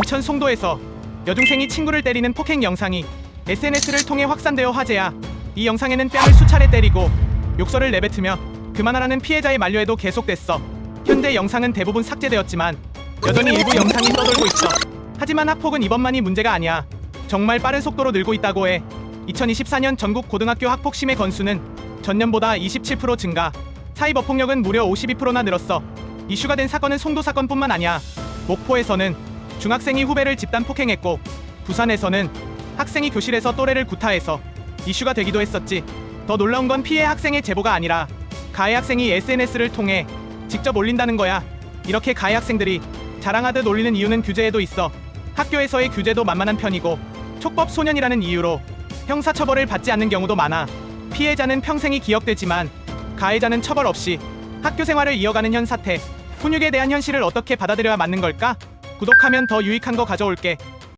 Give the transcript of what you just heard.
인천 송도에서 여중생이 친구를 때리는 폭행 영상이 SNS를 통해 확산되어 화제야. 이 영상에는 뺨을 수차례 때리고 욕설을 내뱉으며 그만하라는 피해자의 만류에도 계속됐어. 현재 영상은 대부분 삭제되었지만 여전히 일부 영상이 떠돌고 있어. 하지만 학폭은 이번만이 문제가 아니야. 정말 빠른 속도로 늘고 있다고 해. 2024년 전국 고등학교 학폭 심해 건수는 전년보다 27% 증가. 사이버 폭력은 무려 52%나 늘었어. 이슈가 된 사건은 송도 사건뿐만 아니야. 목포에서는 중학생이 후배를 집단 폭행했고 부산에서는 학생이 교실에서 또래를 구타해서 이슈가 되기도 했었지. 더 놀라운 건 피해 학생의 제보가 아니라 가해 학생이 SNS를 통해 직접 올린다는 거야. 이렇게 가해 학생들이 자랑하듯 올리는 이유는 규제에도 있어. 학교에서의 규제도 만만한 편이고 촉법 소년이라는 이유로 형사 처벌을 받지 않는 경우도 많아. 피해자는 평생이 기억되지만 가해자는 처벌 없이 학교 생활을 이어가는 현 사태. 훈육에 대한 현실을 어떻게 받아들여야 맞는 걸까? 구독하면 더 유익한 거 가져올게.